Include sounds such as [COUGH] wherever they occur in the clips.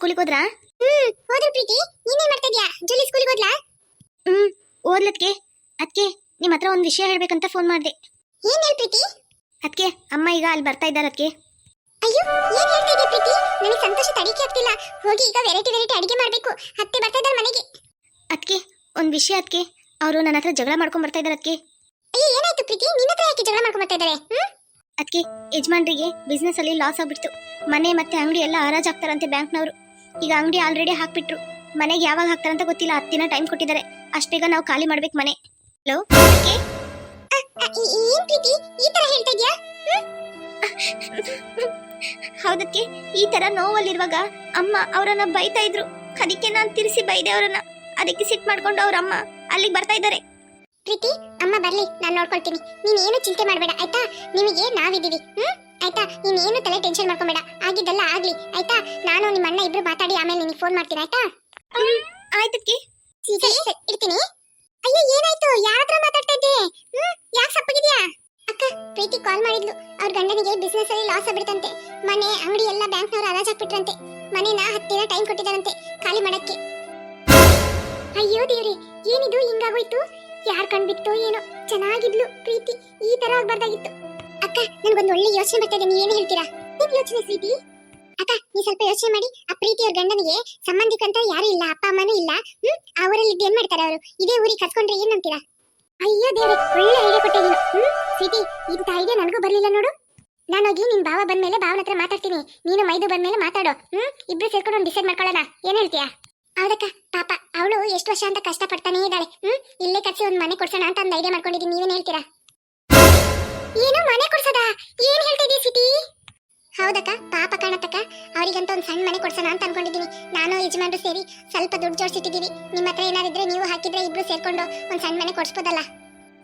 ಸ್ಕೂಲಿಗೆ ಹೋದ್ರಾ? ಹ್ಮ್ ಹೋದ್ರು ಪ್ರೀತಿ. ನೀನೇ ಮಾಡ್ತಾ ಇದ್ಯಾ ಜೂಲಿ ಸ್ಕೂಲಿಗೆ ಹೋದ್ಲಾ? ಹ್ಮ್ ಓದ್ಲತ್ಗೆ ಅದ್ಕೆ ನಿಮ್ಮ ಹತ್ರ ಒಂದು ವಿಷಯ ಹೇಳ್ಬೇಕಂತ ಫೋನ್ ಮಾಡಿದೆ. ಏನ್ ಹೇಳ್ ಪ್ರೀತಿ? ಅದಕ್ಕೆ ಅಮ್ಮ ಈಗ ಅಲ್ಲಿ ಬರ್ತಾ ಇದ್ದಾರೆ ಅದಕ್ಕೆ ಅಯ್ಯೋ ಏನ್ ಹೇಳ್ತಾ ಇದ್ಯಾ ಪ್ರೀತಿ? ನನಗೆ ಸಂತೋಷ ತಡಿಕೆ ಆಗ್ತಿಲ್ಲ. ಹೋಗಿ ಈಗ ವೆರೈಟಿ ವೆರೈಟಿ ಅಡಿಗೆ ಮಾಡಬೇಕು. ಅತ್ತೆ ಬರ್ತಾ ಇದ್ದಾರೆ ಮನೆಗೆ. ಅದಕ್ಕೆ ಒಂದು ವಿಷಯ ಅದಕ್ಕೆ ಅವರು ನನ್ನ ಹತ್ರ ಜಗಳ ಮಾಡ್ಕೊಂಡ್ ಬರ್ತಾ ಇದ್ದಾರೆ ಅದಕ್ಕೆ ಅಯ್ಯೋ ಏನಾಯ್ತು ಪ್ರೀತಿ? ನಿನ್ನ ಹತ್ರ ಯಾಕೆ ಜಗಳ ಮಾಡ್ಕೊಂಡ್ ಬರ್ತಾ ಇದ್ದಾರೆ ಹ್ಮ್? ಅದಕ್ಕೆ ಯಜಮಾನ್ರಿಗೆ ಬಿಸ್ನೆಸ್ ಅಲ್ಲಿ ಲಾಸ್ ಆಗ್ಬಿಡ್ತು. ಮನೆ ಮತ್ತೆ ಅಂಗಡಿ ಎಲ್ಲ ಹರಾಜ್ ಆಗ್ತಾರಂತೆ ಬ್ಯಾಂಕ್ನವರು. ಈಗ ಅಂಗಡಿ ಆಲ್ರೆಡಿ ಹಾಕ್ಬಿಟ್ರು. ಮನೆಗೆ ಯಾವಾಗ ಹಾಕ್ತಾರಂತ ಗೊತ್ತಿಲ್ಲ. ಹತ್ತು ದಿನ ಟೈಮ್ ಕೊಟ್ಟಿದ್ದಾರೆ. ಅಷ್ಟು ಬೇಗ ನಾವು ಖಾಲಿ ಮಾಡ್ಬೇಕು ಮನೆ. ಹಲೋ ಈ- ಏನ್ ಪ್ರೀತಿ? ಈ ತರ ಹೇಳ್ತಾ ಇದ್ಯಾ? ಹೌದಕ್ಕೆ ಈ ತರ ನೋವಲ್ಲಿರುವಾಗ ಅಮ್ಮ ಅವರನ್ನ ಬೈತಾ ಇದ್ರು. ಅದಕ್ಕೆ ನಾನು ತಿರ್ಸಿ ಬೈದೆ ಅವರನ್ನ. ಅದಕ್ಕೆ ಸಿಟ್ ಮಾಡ್ಕೊಂಡು ಅವ್ರ ಅಮ್ಮ ಅಲ್ಲಿಗೆ ಬರ್ತಾ ಇದ್ದಾರೆ. ಪ್ರೀತಿ ಅಮ್ಮ ಬರ್ಲಿ. ನಾನು ನೋಡ್ಕೊಳ್ತೀನಿ. ನೀನ್ ಏನು ಚಿಂತೆ ಮಾಡಬೇಡ ಆಯ್ತಾ? ನಿಮಗೆ ನಾವಿದ್ದೀವಿ. ಹ್ಮ್? ಆಯ್ತಾ ನೀನ್ ಏನು ತಲೆ ಟೆನ್ಷನ್ ಮಾಡ್ಕೊಬೇಡ. ಆಗಿದ್ದೆಲ್ಲ ಆಗ್ಲಿ. ಆಯ್ತಾ ನಾನು ನಿಮ್ಮ ಅಣ್ಣ ಇಬ್ರು ಮಾತಾಡಿ ಆಮೇಲೆ ನಿನಗೆ ಫೋನ್ ಮಾಡ್ತೀನಿ ಆಯ್ತಾ? ಆಯ್ತಕ್ಕೆ ಇಡ್ತೀನಿ. ಅಯ್ಯೋ ಏನಾಯ್ತು? ಯಾರತ್ರ ಮಾತಾಡ್ತಾ ಇದ್ದೆ? ಹ್ಮ್ ಯಾಕೆ ಸಪ್ಪಗಿದ್ಯಾ? ಅಕ್ಕ ಪ್ರೀತಿ ಕಾಲ್ ಮಾಡಿದ್ಲು. ಅವ್ರ ಗಂಡನಿಗೆ ಬಿಸ್ನೆಸ್ ಅಲ್ಲಿ ಲಾಸ್ ಆಗ್ಬಿಡ್ತಂತೆ. ಮನೆ ಅಂಗಡಿ ಎಲ್ಲ ಬ್ಯಾಂಕ್ನವ್ರು ಹಾಕ್ಬಿಟ್ರಂತೆ ಮನೆನ ಹತ್ತಿರ ಟೈಮ್ ಕೊಟ್ಟಿದ್ದಾರಂತೆ ಖಾಲಿ ಮಾಡಕ್ಕೆ. ಅಯ್ಯೋ ದೇವ್ರಿ ಏನಿದು? ಹಿಂಗಾಗೋಯ್ತು? ಯಾರ್ ಕಣ್ಬಿತ್ತೋ ಏನೋ? ಚೆನ್ನಾಗಿದ್ಲು ಪ್ರೀತಿ. ಈ ತರ ಆಗ್ಬಾರ್ದಾಗಿತ್ತು. ಅಕ್ಕ ನನಗೊಂದು ಒಳ್ಳೆ ಯೋಚನೆ ಬರ್ತಾ ಇದೆ. ಏನು ಹೇಳ್ತೀರಾ? ಏನ್ ಯೋಚನೆ ಪ್ರೀತಿ? ಅಕ್ಕ ನೀ ಸ್ವಲ್ಪ ಯೋಚನೆ ಮಾಡಿ. ಆ ಪ್ರೀತಿ ಗಂಡನಿಗೆ ಸಂಬಂಧಿಕಂತ ಯಾರು ಇಲ್ಲ, ಅಪ್ಪ, ಅಮ್ಮನೂ ಇಲ್ಲ, ಹ್ಮ್? ಆ ಊರಲ್ಲಿ ಇದ್ದು ಏನ್ ಮಾಡ್ತಾರೆ ಅವರು? ಇದೇ ಊರಿಗೆ ಕರ್ಕೊಂಡ್ರೆ ಏನ್ ಅಂತೀರಾ? ಅಯ್ಯೋ ದೇವ್ರೆ, ಒಳ್ಳೆ ಐಡಿಯಾ ಕೊಟ್ಟಿದ್ದೀನಿ ಹ್ಮ್? ಪ್ರೀತಿ, ಇಂಥ ಐಡಿಯಾ ನನಗೂ ಬರಲಿಲ್ಲ ನೋಡು. ನಾನು ಹೋಗಿ ನಿನ್ ಭಾವ ಬಂದ್ಮೇಲೆ ಭಾವನ ಹತ್ರ ಮಾತಾಡ್ತೀನಿ. ನೀನು ಮೈದು ಬಂದ್ಮೇಲೆ ಮಾತಾಡು. ಹ್ಮ್? ಇಬ್ರು ಸೇರ್ಕೊಂಡು ಒಂದು ಡಿಸೈಡ್ ಮಾಡ್ಕೊಳ್ಳೋಣ. ಏನ್ ಹೇಳ್ತೀಯಾ? ಹೌದಕ್ಕ, ಪಾಪ. ಅವಳು ಎಷ್ಟು ವರ್ಷ ಅಂತ ಕಷ್ಟ ಪಡ್ತಾನೇ ಇದ್ದಾಳೆ. ಹ್ಮ್? ಇಲ್ಲೇ ಕಟ್ಸಿ ಒಂದ್ ಮನೆ ಕೊಡ್ಸೋಣ ಅಂತ ಒಂದು ಐಡಿಯಾ ಮಾಡ್ಕೊಂಡಿದ್ದೀನಿ. ನೀವೇನ್ ಹೇಳ್ತೀರಾ? ಏನು ಮನೆ ಕೊಡ್ಸೋದಾ? ಏನ್ ಹೇಳ್ತಿದ್ದಿ ಸಿಟಿ? ಹೌದಕ್ಕ, ಪಾಪ ಕಾಣತ್ತಕ್ಕ. ಅವರಿಗಂತ ಒಂದು ಸಣ್ಣ ಮನೆ ಕೊಡ್ಸೋಣ ಅಂತ ಅನ್ಕೊಂಡಿದೀನಿ ನಾನು ಯಜಮಾನ್ರು ಸೇರಿ ಸ್ವಲ್ಪ ದುಡ್ಡು ಜೋಡಿಸಿಟ್ಟಿದೀವಿ ನಿಮ್ಮ ಹತ್ರ ಏನಾದಿದ್ರೆ ನೀವು ಹಾಕಿದ್ರೆ ಇಬ್ರು ಸೇರ್ಕೊಂಡು ಒಂದು ಸಣ್ಣ ಮನೆ ಕೊಡ್ಸ್ಬೋದಲ್ಲ?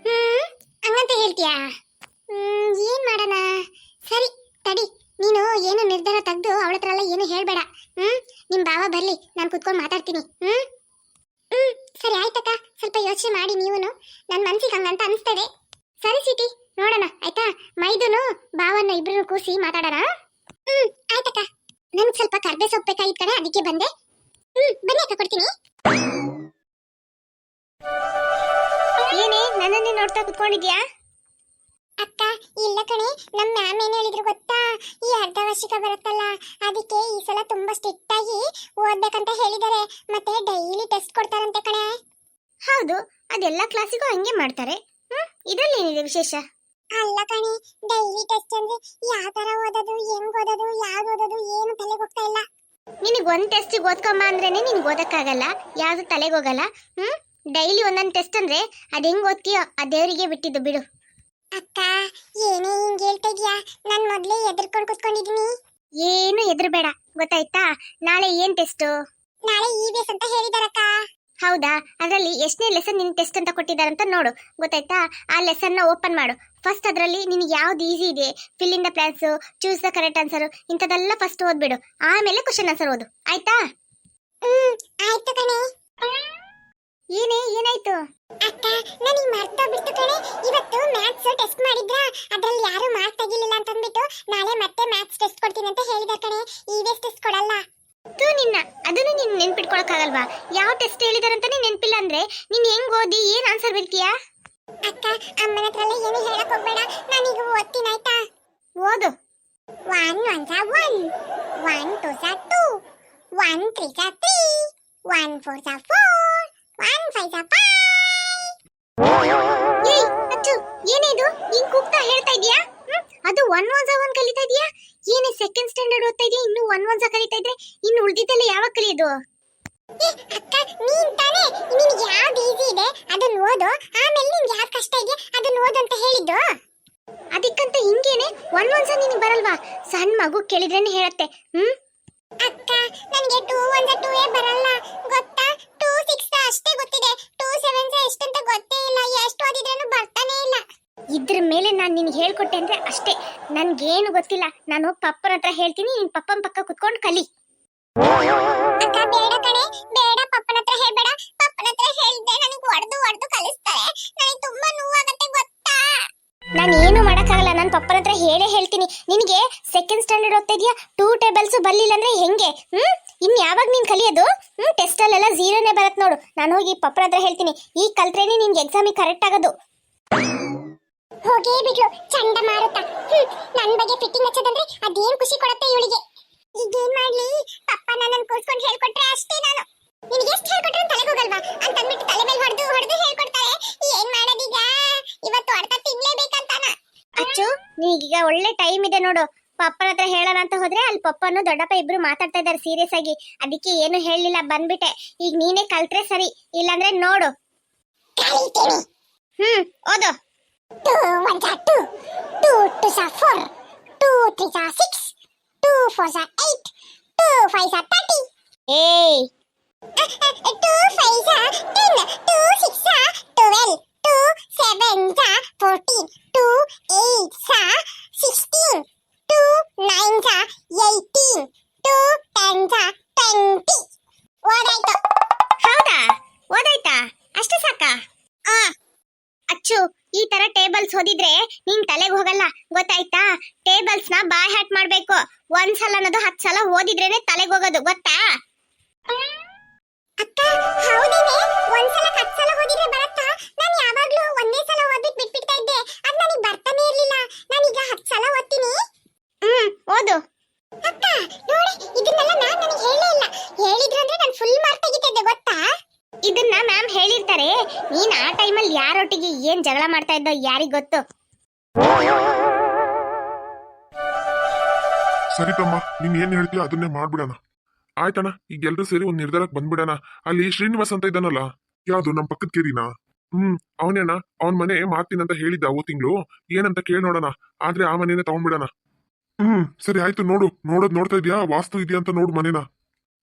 ಹ್ಮ್, ಹಂಗಂತ ಹೇಳ್ತೀಯಾ? ಹ್ಮ್, ಏನ್ ಮಾಡೋಣ? ಸರಿ, ತಡಿ. ನೀನು ಏನು ನಿರ್ಧಾರ ತೆಗ್ದು ಅವಳ ಹತ್ರ ಎಲ್ಲ ಏನು ಹೇಳ್ಬೇಡ. ಹ್ಮ್, ನಿಮ್ ಬಾವ ಬರ್ಲಿ, ನಾನು ಕುತ್ಕೊಂಡು ಮಾತಾಡ್ತೀನಿ. ಹ್ಮ್? ಹ್ಮ್, ಸರಿ, ಆಯ್ತಕ್ಕ. ಸ್ವಲ್ಪ ಯೋಚನೆ ಮಾಡಿ ನೀವು ನನ್ನ ಮನ್ಸಿಗೆ ಹಂಗಂತ ಅನಿಸ್ತದೆ ಸರಿ ಸಿಟಿ ನೋಡೋಣ ಆಯ್ತಾ ಮೈದುನು ಭಾವನ್ನ ಇಬ್ರು ಕೂಸಿ ಮಾತಾಡೋಣ ಹ್ಮ್ ಆಯ್ತಕ್ಕ ನನ್ಗೆ ಸ್ವಲ್ಪ ಕರ್ಬೆ ಸೊಪ್ಪು ಬೇಕಾಗಿತ್ತು ಅದಕ್ಕೆ ಬಂದೆ. ಹ್ಮ್, ಬನ್ನಿ ಅಕ್ಕ, ಕೊಡ್ತೀನಿ. ಏನೇ, ನನ್ನನ್ನೇ ನೋಡ್ತಾ ಕುತ್ಕೊಂಡಿದ್ಯಾ? ಅಕ್ಕ, ಇಲ್ಲ ಕಣೆ ನಮ್ಮ ಮ್ಯಾಮ್ ಏನ್ ಹೇಳಿದ್ರು ಗೊತ್ತಾ? ಈ ಅರ್ಧ ವಾರ್ಷಿಕ ಬರುತ್ತಲ್ಲ, ಅದಕ್ಕೆ ಈ ಸಲ ತುಂಬಾ ಸ್ಟ್ರಿಕ್ಟ್ ಆಗಿ ಓದ್ಬೇಕಂತ ಹೇಳಿದ್ದಾರೆ. ಮತ್ತೆ ಡೈಲಿ ಟೆಸ್ಟ್ ಕೊಡ್ತಾರಂತೆ ಕಣೆ. ಹೌದು, ಅದೆಲ್ಲ ಕ್ಲಾಸಿಗೂ ಹಂಗೆ ಮಾಡ್ತಾರೆ. ಹ್ಮ್, ಇದ್ರಲ್ಲಿ ಏನಿದೆ ವಿಶೇಷ? ಅಲ್ಲ ಕಣೆ ಡೈಲಿ ಟೆಸ್ಟ್ ಅಂದ್ರೆ ಯಾವ ತರ ಓದೋದು ಹೆಂಗ್ ಓದೋದು ಯಾವ್ದು ಓದೋದು ಏನು ತಲೆಗೆ ಹೋಗ್ತಾ ಇಲ್ಲ. ನಿನಗೆ ಒಂದ್ ಟೆಸ್ಟ್ ಓದ್ಕೊಂಬ ಅಂದ್ರೇನೆ ನಿನ್ಗೆ ಓದಕ್ಕಾಗಲ್ಲ ಯಾವ್ದು ತಲೆಗೆ ಹೋಗಲ್ಲ ಹ್ಮ್? ಡೈಲಿ ಒಂದೊಂದು ಟೆಸ್ಟ್ ಅಂದ್ರೆ ಅದ್ ಹೆಂಗ್ ಓದ್ತೀಯೋ ಆ ದೇವರಿಗೆ ಬಿಟ್ಟಿದ್ದು ಬಿಡು. ಅಕ್ಕ ಏನೇ ಹಿಂಗ್ ಹೇಳ್ತಾ ಇದ್ಯಾ? ನಾನ್ ಮೊದ್ಲೇ ಎದ್ರಕೊಂಡ್ ಕುತ್ಕೊಂಡಿದೀನಿ. ಏನು ಹೆದರ್ಬೇಡ ಗೊತ್ತಾಯ್ತಾ? ನಾಳೆ ಏನ್ ಟೆಸ್ಟ್ ನಾಳೆ ಈ ಬೇಸ್ ಎಸ್ ಅಂತ ಹೇಳಿದಾರಕ್ಕ. ಹೌದಾ? ಅದರಲ್ಲಿ ಎಷ್ಟನೇ ಲೆಸನ್ ನಿನ್ ಟೆಸ್ಟ್ ಅಂತ ಕೊಟ್ಟಿದ್ದಾರೆ ಅಂತ ನೋಡು. ಗೊತ್ತಾಯ್ತಾ? ಆ ಲೆಸನ್ನ ಓಪನ್ ಮಾಡು. ಫಸ್ಟ್ ಅದರಲ್ಲಿ ನಿನಗೆ ಯಾವ್ದು ಈಸಿ ಇದೆ? Fill in the blanks choose the correct answer ಇಂಥದೆಲ್ಲ ಫಸ್ಟ್ ಓದ್ಬಿಡು. ಆಮೇಲೆ ಕ್ವಶನ್ ಆನ್ಸರ್ ಓದು. ಆಯ್ತಾ? ಆಯ್ತು ಕಣೆ. ಏನೇ ಏನಾಯ್ತು? ಅಕ್ಕ ನನಗೆ ಮರ್ತಾ ಬಿಟ್ಟು ಕಣೆ. ಇವತ್ತು ಮ್ಯಾಥ್ಸ್ ಟೆಸ್ಟ್ ಮಾಡಿದ್ರ? ಅದ್ರಲ್ಲಿ ಯಾರು ಮಾರ್ಕ್ ತೆಗಿಲಿಲ್ಲ ಅಂತ ಅಂದ್ಬಿಟ್ಟು ನಾಳೆ ಮತ್ತೆ ಮ್ಯಾಥ್ಸ್ ಟೆಸ್ಟ್ ಕೊಡ್ತೀನಿ ಅಂತ ಹೇಳಿದ ಕಣೆ. ಈ ಟೆಸ್ಟ್ ಕೊಡಲ್ಲ. ತೂ ನಿನ್ನ. ಅದನ್ನು ನೀನು ನೆನ್ಪಿಟ್ಕೊಳಕ್ಕಾಗಲ್ವಾ? ಯಾವ ಟೆಸ್ಟ್ ಹೇಳಿದಾರಂತಾನೆ ನೆನಪಿಲ್ಲ ಅಂದ್ರೆ ನೀನು ಹೆಂಗ್ ಓದಿ ಏನ್ ಆನ್ಸರ್ ಬಿಡ್ತೀಯಾ? ಅಕ್ಕ ಅಮ್ಮನ ಹತ್ರ ಏನು ಹೇಳಕ್ ಹೋಗ್ಬೇಡ. ನಾನೀಗ ಓದ್ತೀನಿ ಆಯ್ತಾ? ಓದು. ಒನ್ ಒನ್ ಸಾ ಒನ್ ಒನ್ ಟು ಸಾ ಟೂ ಒನ್ ತ್ರೀ ಸಾ ತ್ರೀ ಒನ್ ಫೋರ್ ಸಾ ಫೋರ್ ಒನ್ ಫೈವ್ ಸಾ ಫೈವ್ ಏಯ್ ಅಚ್ಚು ಏನಿದು ಹಿಂಗ್ ಕೂಗ್ತಾ ಹೇಳ್ತಾ ಇದೀಯಾ? ಅದು ಒನ್ ಒನ್ ಒನ್ ಕಲಿತಾ ಇದೀಯಾ? ಏನೇ ಸೆಕೆಂಡ್ ಸ್ಟ್ಯಾಂಡರ್ಡ್ ಓದ್ತಾ ಇದೆಯಾ? ಇನ್ನು ಒನ್ ಒನ್ ಕಲಿತಾ ಇದ್ರೆ ಇನ್ನು ಉಳ್ದಿದ್ದೆಲ್ಲ ಯಾವಾಗ ಕಲಿಯೋದು? ಅಕ್ಕ, ನೀನ್ ತಾನೇ? ನಿನಗೆ ಯಾವ್ದು ಈಸಿ ಇದೆ? ಅದನ್ನ ಓದು. ಆಮೇಲೆ ನಿನ್ಗೆ ಯಾವ್ದು ಕಷ್ಟ ಇದೆ? ಅದನ್ನ ಓದು ಅಂತ ಹೇಳಿದ್ದು. ಅದಕ್ಕಂತ ಹಿಂಗೇನೆ ಒನ್ ಒನ್ ನಿನಗೆ ಬರಲ್ವಾ? ಸಣ್ಣ ಮಗು ಕೇಳಿದ್ರೇನೆ ಹೇಳತ್ತೆ. ಹ್ಮ್? ಇದ್ರ ಮೇಲೆ ನಾನು ನಿನ್ಗೆ ಹೇಳ್ಕೊಟ್ಟೆ ಅಂದ್ರೆ ಅಷ್ಟೇ. ನನ್ಗೇನು ಗೊತ್ತಿಲ್ಲ. ನಾನು ಹೋಗಿ ಪಪ್ಪನ ಹತ್ರ ಹೇಳ್ತೀನಿ ನಿನ್ ಪಪ್ಪನ ಪಕ್ಕ ಕುತ್ಕೊಂಡು ಕಲಿ. ಅಕ್ಕ ಬೇಡ ಕಣೆ. ಬೇಡ ಪಪ್ಪನ ಹತ್ರ ಹೇಳ್ಬೇಡ. ಪಪ್ಪನ ಹತ್ರ ನನಗೆ ಹೊಡೆದು ಕಲಿಸ್ತಾರೆ. ನನಗೆ ತುಂಬಾ ನೋವಾಗತ್ತೆ ಗೊತ್ತಾ? ನಾನು ಏನು ಮಾಡಕ್ಕಾಗಲ್ಲ. ನನ್ನ ಪಪ್ಪನ ಹತ್ರ ಹೇಳೇ ಹೇಳ್ತೀನಿ. ನಿನಗೆ ಸೆಕೆಂಡ್ ಸ್ಟ್ಯಾಂಡರ್ಡ್ ಓದ್ತಾ ಇದೆಯಾ? ಟೂ ಟೇಬಲ್ಸ್ ಬರ್ಲಿಲ್ಲ ಅಂದ್ರೆ ಹೆಂಗೆ? ಹ್ಮ್? ಇನ್ ಯಾವಾಗ ನೀನ್ ಕಲಿಯೋದು? ಹ್ಮ್? ಟೆಸ್ಟ್ ಅಲ್ಲೆಲ್ಲ ಝೀರೋನೇ ಬರತ್ ನೋಡು. ನಾನು ಹೋಗಿ ಪಪ್ಪನ ಹತ್ರ ಹೇಳ್ತೀನಿ. ಈಗ ಕಲ್ತ್ರೇನೆ ನಿನ್ಗೆ ಎಕ್ಸಾಮಿಗೆ ಕರೆಕ್ಟ್ ಆಗೋದು. ಹೋಗೇ ಬಿಡ್ಲು ಚಂಡಮಾರುತ ಹ್ಮ್ ನನ್ ಬಗ್ಗೆ ಫಿಟ್ಟಿಂಗ್ ಹಚ್ಚದಂದ್ರೆ ಅದೇನ್ ಖುಷಿ ಕೊಡತ್ತೆ ಇವಳಿಗೆ? ಈಗೇನ್ ಮಾಡ್ಲಿ? ಪಪ್ಪ ನನ್ನ ಕೂತ್ಕೊಂಡು ಹೇಳ್ಕೊಟ್ರೆ ಅಷ್ಟೇ ನಾನು. ನಿನಗೆ ಎಷ್ಟು ಹೇಳ್ಕೊಟ್ರೆ ತಲೆ ಹೋಗಲ್ವಾ? ಅಂತ ಅಂದ್ಬಿಟ್ಟು ತಲೆ ಮೇಲೆ ಹೊಡೆದು ಹೊಡೆದು ಹೇಳ್ಕೊಡ್ತಾರೆ. ಏನ್ ಮಾಡೋದೀಗ? ಇವತ್ತು ಅರ್ಥ ತಿನ್ಲೇಬೇಕಂತಾನ ಅಚ್ಚು ನೀಗೀಗ ಒಳ್ಳೆ ಟೈಮ್ ಇದೆ ನೋಡು. ಪಪ್ಪನ ಹತ್ರ ಹೇಳೋಣ ಅಂತ ಹೋದ್ರೆ ಅಲ್ಲಿ ಪಪ್ಪನು ದೊಡ್ಡಪ್ಪ ಇಬ್ರು ಮಾತಾಡ್ತಾ ಇದ್ದಾರೆ ಸೀರಿಯಸ್ ಆಗಿ. ಅದಕ್ಕೆ ಏನು ಹೇಳಲಿಲ್ಲ ಬಂದ್ಬಿಟ್ಟೆ. ಈಗ ನೀನೇ ಕಲ್ತ್ರೆ ಸರಿ. ಇಲ್ಲಾಂದ್ರೆ ನೋಡು. ಹ್ಮ್ ಓದು. Two ones are two, 2, are four, two threes are six, two fours are eight, two fives are thirty. Hey! Uh, [LAUGHS] uh, two fives ten. Two six are twelve, two sevens are fourteen. ಗೊತ್ತಾಯ್ತಾ? ಟೇಬಲ್ಸ್ನ ಬಾಯ್ hat ಮಾಡ್ಬೇಕು. ಒಂದ್ಸಲ ಅನ್ನೋದು ಹತ್ ಸಲ ಓದಿದ್ರೇನೆ ತಲೆಗೆ ಹೋಗೋದು ಗೊತ್ತಾ? ಅಕ್ಕ ಹೌದೇನೆ. ಒಂದ್ಸಲ ಹತ್ ಸಲ ಓದಿದ್ರೆ ಬರತ್ತಾ? ನಾನು ಯಾವಾಗ್ಲೂ ಒಂದೇ ಸಲ ಓದ್ಬಿಟ್ಟು ಬಿಟ್ಬಿಡ್ತಾ ಇದ್ದೆ. ಅದ್ ನನಗೆ ಬರ್ತಾನೆ ಇರ್ಲಿಲ್ಲ. ನಾನೀಗ ಹತ್ ಸಲ ಓದ್ತೀನಿ. ಹ್ಮ್ ಓದು. ಅಕ್ಕ ನೋಡಿ ಇದನ್ನೆಲ್ಲ ಮ್ಯಾಮ್ ನನಗೆ ಹೇಳೇ ಇಲ್ಲ. ಹೇಳಿದ್ರಂದ್ರೆ ನಾನು ಫುಲ್ ಮಾರ್ಕ್ ತೆಗಿತಿದ್ದೆ ಗೊತ್ತಾ? ಇದನ್ನ ಮ್ಯಾಮ್ ಹೇಳಿರ್ತಾರೆ. ನೀನ್ ಆ ಟೈಮಲ್ಲಿ ಯಾರೊಟ್ಟಿಗೆ ಏನ್ ಜಗಳ ಮಾಡ್ತಾ ಇದ್ದೋ ಯಾರಿಗ್ ಗೊತ್ತು? ಸರಿ ತಮ್ಮ, ನೀನ್ ಏನ್ ಹೇಳ್ತೀಯ ಅದನ್ನೇ ಮಾಡ್ಬಿಡೋಣ. ಆಯ್ತಣ್ಣ, ಈಗ ಎಲ್ರು ಸೇರಿ ಒಂದ್ ನಿರ್ಧಾರಕ್ಕೆ ಬಂದ್ಬಿಡಣ. ಅಲ್ಲಿ ಶ್ರೀನಿವಾಸ್ ಅಂತ ಇದ್ದಾನಲ್ಲ ಯಾವ್ದು ನಮ್ ಪಕ್ಕದ ಕೇರಿನಾ? ಹ್ಮ್, ಅವನೇನ? ಅವನ್ ಮನೆ ಅಂತ ಹೇಳಿದ್ದ ಓ ತಿಂಗಳು? ಏನಂತ ಕೇಳಿ ನೋಡೋಣ, ಆದ್ರೆ ಆ ಮನೇನೆ ತಗೊಂಡ್ಬಿಡಣ. ಹ್ಮ್, ಸರಿ ಆಯ್ತು, ನೋಡು. ನೋಡೋದ್ ನೋಡ್ತಾ ಇದೀಯಾ? ವಾಸ್ತು ಇದೆಯಾ ಅಂತ ನೋಡು ಮನೇನ.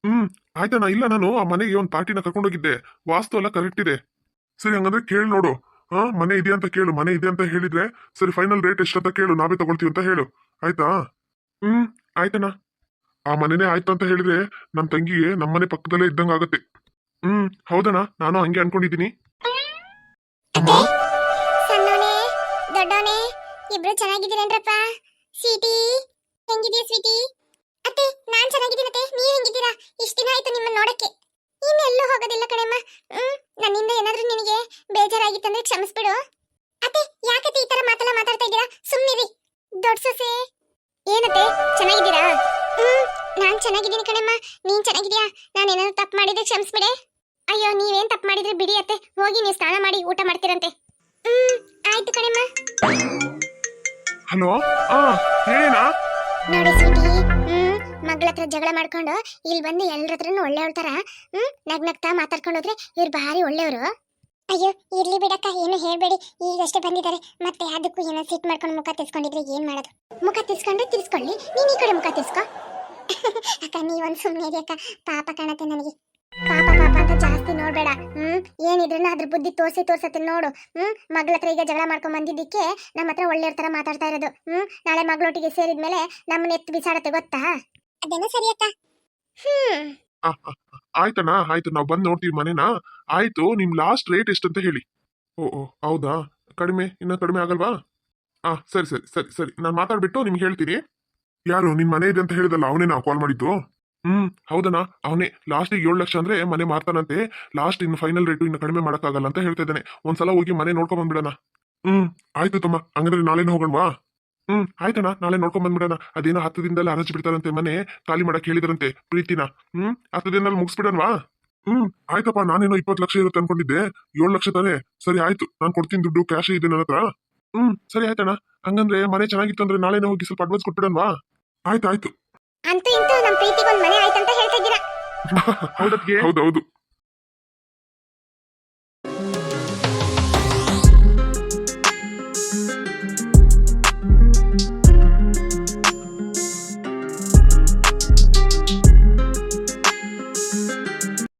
ಹ್ಮ್, ಆಯ್ತಣ್ಣ, ಇಲ್ಲ ನಾನು ಆ ಮನೆಗೆ ಒಂದ್ ಪಾರ್ಟಿನ ಕರ್ಕೊಂಡೋಗಿದ್ದೆ. ವಾಸ್ತು ಎಲ್ಲ ಕರೆಕ್ಟ್ ಇದೆ ಸರಿ, ಹಂಗಂದ್ರೆ ಕೇಳಿ ನೋಡು. ಹಾ, ಮನೆ ಇದೆಯಾ ಅಂತ ಕೇಳು, ಮನೆ ಇದೆ ಅಂತ ಹೇಳಿದ್ರೆ, ಸರಿ, ಫೈನಲ್ ರೇಟ್ ಎಷ್ಟಂತ ಕೇಳು, ನಾವೇ ತಗೊಳ್ತೀವಿ ಅಂತ ಹೇಳು. ಆಯ್ತಾ? ಹ್ಮ್ ಆಯ್ತಣ್ಣ. ಆ ಮನೆನೇ ಆಯ್ತು ಅಂತ ಹೇಳಿದ್ರೆ ನಮ್ಮ ತಂಗಿಗೆ ನಮ್ಮನೆ ಪಕ್ಕದಲ್ಲೇ ಇದ್ದಂಗ ಆಗತ್ತೆ. ಹ್ಮ್, ಹೌದಣ್ಣ. ನಾನು ಹಂಗೆ ಅನ್ಕೊಂಡಿದ್ದೀನಿ. ಅತ್ತೆ ಸಣ್ಣವನೇ ದೊಡ್ಡವನೇ ಇಬ್ರು ಚೆನ್ನಾಗಿದ್ದೀರೇನ್ರಪ್ಪ? Sweety, ಹೆಂಗಿದೀಯ Sweety? ಅತ್ತೆ, ನಾನ್ ಚೆನ್ನಾಗಿದ್ದೀನತ್ತೆ ನೀವ್ ಹೆಂಗಿದ್ದೀರಾ? ಇಷ್ಟ ದಿನ ಆಯ್ತು ನಿಮ್ಮನ್ನ ನೋಡಕ್ಕೆ. ಇನ್ನೆಲ್ಲೂ ಹೋಗೋದಿಲ್ಲ ಕಣಮ್ಮ. ಹ್ಮ್, ನನ್ನಿಂದ ಏನಾದ್ರೂ ನಿನಗೆ ಬೇಜಾರಾಗಿತ್ತಂದ್ರೆ ಕ್ಷಮಿಸ್ಬಿಡು. ಅತ್ತೆ, ಯಾಕತ್ತೆ ಈ ತರ ಮಾತೆಲ್ಲ ಮಾತಾಡ್ತಾ ಇದ್ದೀರಾ? ಸುಮ್ಮನಿರಿ ದೊಡ್ಡ ಸೊಸೆ ಏನತ್ತೆ? ಚೆನ್ನಾಗಿದ್ದೀರಾ? ಹ್ಮ್ ನಾನ್ ಚೆನ್ನಾಗಿದ್ದೀನಿ ಕಣಮ್ಮ. ನೀನ್ ಚೆನ್ನಾಗಿದ್ಯಾ? ನಾನು ಏನಾದ್ರು ತಪ್ಪು ಮಾಡಿದ್ರೆ ಕ್ಷಮಿಸ್ಬಿಡೆ. ಅಯ್ಯೋ ನೀವೇನ್ ತಪ್ಪು ಮಾಡಿದ್ರೆ ಬಿಡಿ ಅತ್ತೆ. ಹೋಗಿ ನೀವು ಸ್ನಾನ ಮಾಡಿ ಊಟ ಮಾಡ್ತೀರಂತೆ. ಹ್ಮ್ ಆಯ್ತು ಕಣಮ್ಮ. ಹಲೋ? ಆ ಹೇಳೇನಾ ನೋಡಿ ಸ್ವೀಟಿ ಹ್ಮ್ ಮಗಳ ಹತ್ರ ಜಗಳ ಮಾಡ್ಕೊಂಡು ಇಲ್ಲಿ ಬಂದು ಎಲ್ಲರ ಹತ್ರನು ಒಳ್ಳೆಯವ್ರ ತರ ಹ್ಮ್ ನಗ್ ನಗ್ತಾ ಮಾತಾಡ್ಕೊಂಡು ಹೋದ್ರೆ ಇವ್ರು ಭಾರಿ ಒಳ್ಳೆಯವರು. ಅಯ್ಯೋ ಇರ್ಲಿ ಬಿಡಕ್ಕ ಏನು ಹೇಳ್ಬೇಡಿ. ಈಗಷ್ಟೇ ಬಂದಿದ್ದಾರೆ. ಮತ್ತೆ ಅದಕ್ಕೂ ಏನೋ ಸಿಟ್ ಮಾಡ್ಕೊಂಡು ಮುಖ ತಿಸ್ಕೊಂಡಿದ್ರೆ ಏನ್ ಮಾಡೋದು? ಮುಖ ತಿರ್ಸ್ಕೊಂಡ್ರೆ ತಿರ್ಸ್ಕೊಳ್ಳಿ. ನೀನ್ ಈ ಕಡೆ ಮುಖ ತಿರ್ಸ್ಕೊ. [LAUGHS] ಅಕ್ಕ ನೀವೊಂದು ಸುಮ್ಮನೆ ಇರಿ ಅಕ್ಕ. ಪಾಪ ಕಾಣತ್ತೆ ನನಗೆ. ಪಾಪ ಪಾಪ ಅಂತ ಜಾಸ್ತಿ ನೋಡ್ಬೇಡ. ಹ್ಮ್? ಏನಿದ್ರು ಅದ್ರ ಬುದ್ಧಿ ತೋರ್ಸಿ ತೋರ್ಸತ್ತೆ ನೋಡು. ಹ್ಮ್? ಮಗಳ ಹತ್ರ ಈಗ ಜಗಳ ಮಾಡ್ಕೊಂಡ್ ಬಂದಿದ್ದಕ್ಕೆ ನಮ್ಮ ಹತ್ರ ಒಳ್ಳೆಯವ್ರ ತರ ಮಾತಾಡ್ತಾ ಇರೋದು. ಹ್ಮ್? ನಾಳೆ ಮಗಳೊಟ್ಟಿಗೆ ಸೇರಿದ್ಮೇಲೆ ನಮ್ಮನ್ನ ಎತ್ತು ಬಿಸಾಡತ್ತೆ ಗೊತ್ತಾ? ಅದೇನೋ ಸರಿ ಅಕ್ಕ. ಹ್ಮ್. ಆಯ್ತಣ್ಣ ಆಯ್ತು. ನಾವು ಬಂದು ನೋಡ್ತೀವಿ ಮನೆನಾ. ಆಯ್ತು ನಿಮ್ಮ ಲಾಸ್ಟ್ ರೇಟ್ ಎಷ್ಟು ಅಂತ ಹೇಳಿ. ಓ ಹೌದಾ? ಕಡಿಮೆ, ಇನ್ನೂ ಕಡಿಮೆ ಆಗಲ್ವಾ? ಹಾಂ ಸರಿ ಸರಿ ಸರಿ ಸರಿ, ನಾನು ಮಾತಾಡ್ಬಿಟ್ಟು ನಿಮ್ಗೆ ಹೇಳ್ತೀನಿ. ಯಾರು ನಿಮ್ಮ ಮನೆ ಇದೆ ಅಂತ ಹೇಳಿದಲ್ಲ, ಅವನೇ ನಾವು ಕಾಲ್ ಮಾಡಿದ್ದು? ಹ್ಮ್, ಹೌದಣ್ಣ, ಅವನೇ. ಲಾಸ್ಟಿಗೆ ಏಳು ಲಕ್ಷ ಅಂದ್ರೆ ಮನೆ ಮಾರ್ತಾನಂತೆ. ಲಾಸ್ಟ್ ಇನ್ನು ಫೈನಲ್ ರೇಟು ಇನ್ನು ಕಡಿಮೆ ಮಾಡೋಕ್ಕಾಗಲ್ಲ ಅಂತ ಹೇಳ್ತಾ ಇದ್ದಾನೆ. ಒಂದ್ಸಲ ಹೋಗಿ ಮನೆ ನೋಡ್ಕೊಂಬಂದ್ಬಿಡೋಣ ಹ್ಮ್, ಆಯ್ತು ತಮ್ಮ, ಹಂಗಂದ್ರೆ ನಾಳೆನೇ ಹೋಗೋಣವಾ? ಹ್ಮ್, ಆಯ್ತಣ್ಣ, ನಾಳೆ ನೋಡ್ಕೊಂಡು ಬಂದ್ಬಿಡಣ. ಅದೇನೋ ಹತ್ತು ದಿನದಲ್ಲಿ ಹರಚ್ ಬಿಡ್ತಾರಂತೆ ಮನೆ, ಖಾಲಿ ಮಾಡಕ್ ಹೇಳಿದ್ರಂತೆ, ಪ್ರೀತಿನ. ಹ್ಮ್, ಹತ್ತು ದಿನದಲ್ಲಿ ಮುಗಿಸ್ಬಿಡನ್ವಾ ಹ್ಮ್ ಆಯ್ತಪ್ಪ ನಾನೇನೋ ಇಪ್ಪತ್ತು ಲಕ್ಷ ಇರುತ್ತೆ ಅನ್ಕೊಂಡಿದ್ದೆ. ಏಳು ಲಕ್ಷ ತಾನೇ. ಸರಿ ಆಯ್ತು. ನಾನು ಕೊಡ್ತೀನಿ ದುಡ್ಡು ಕ್ಯಾಶ್ ಇದೆ ನನ್ನ ಹತ್ರ. ಹ್ಮ್ ಸರಿ ಆಯ್ತಣ್ಣ. ಹಂಗಂದ್ರೆ ಮನೆ ಚೆನ್ನಾಗಿತ್ತು ಅಂದ್ರೆ ನಾಳೆನೇ ಹೋಗಿ ಸ್ವಲ್ಪ ಅಡ್ವಾನ್ಸ್ ಕೊಟ್ಬಿಡನ್ವಾ ಆಯ್ತು ಆಯ್ತು ಅಂತೂ ಇಂತೂ ನಮ್ ಪ್ರೀತಿಗೊಂದ್ ಮನೆ ಆಯ್ತಂತ ಹೇಳ್ತಾ ಇದ್ದೀರಾ? [LAUGHS] ಹೌದದ್ಗೆ ಹೌದೌದು.